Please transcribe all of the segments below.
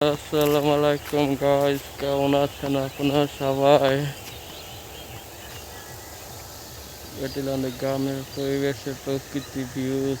আসসালামু আলাইকুম গাইস কেমন আছেন আপনারা সবাই? এটিলান্ড গ্রামের পরিবেশের প্রকৃতি ভিউজ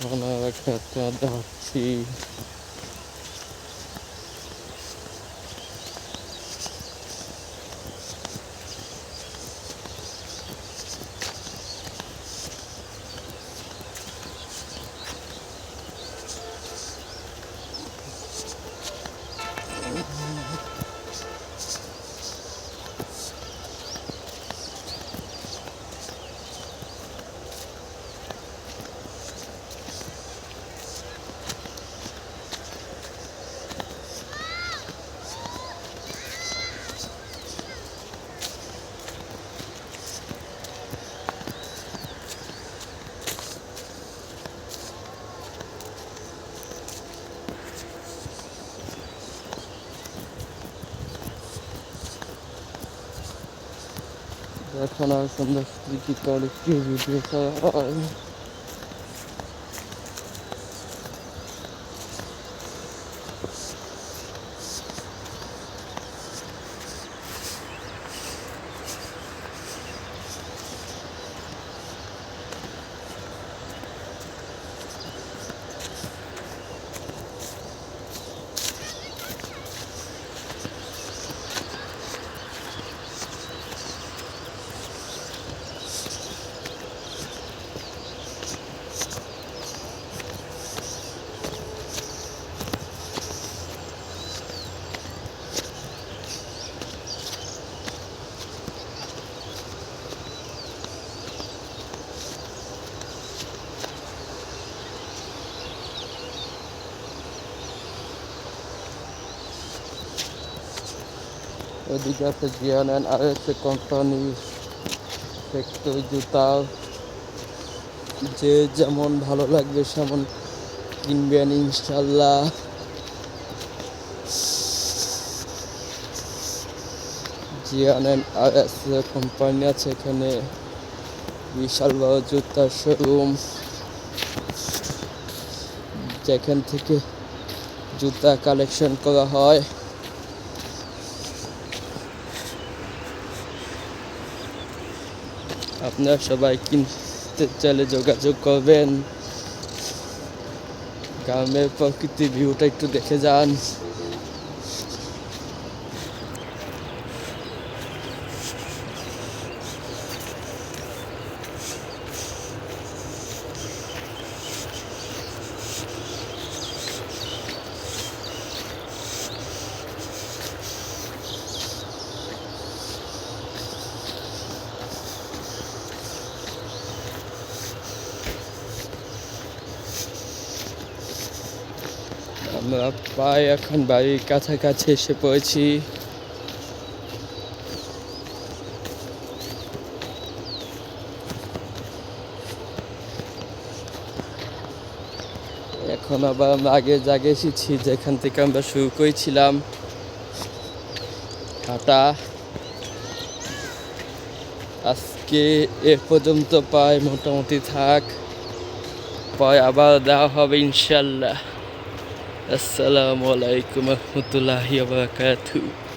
এখন আর খেতে যাচ্ছি এখন আর সুন্দর কি করে কি ভিডিও করা ওদিকে আছে জিয়ানেন আর আছে কোম্পানি ফ্যাক্টরি জুতা যে যেমন ভালো লাগবে সেমন কিনবেন ইনশাল্লাহ জিয়ানেন আর আছে কোম্পানি আছে এখানে বিশাল বড় জুতার শোরুম যেখান থেকে জুতা কালেকশন করা হয় আপনারা সবাই কিনতে চাইলে যোগাযোগ করবেন। গ্রামের প্রকৃতি ভিউটা একটু দেখে যান। আমরা প্রায় এখন বাড়ির কাছাকাছি এসে পড়েছি। এখন আবার আমরা আগে জাগে এসেছি, যেখান থেকে আমরা শুরু করেছিলাম। হাঁটা আজকে এ পর্যন্ত পায় মোটামুটি থাক। পরে আবার দেওয়া হবে, ইনশাল্লাহ। আসসালামু আলাইকুম রহমতুল্লাহি বারাকাতুহু।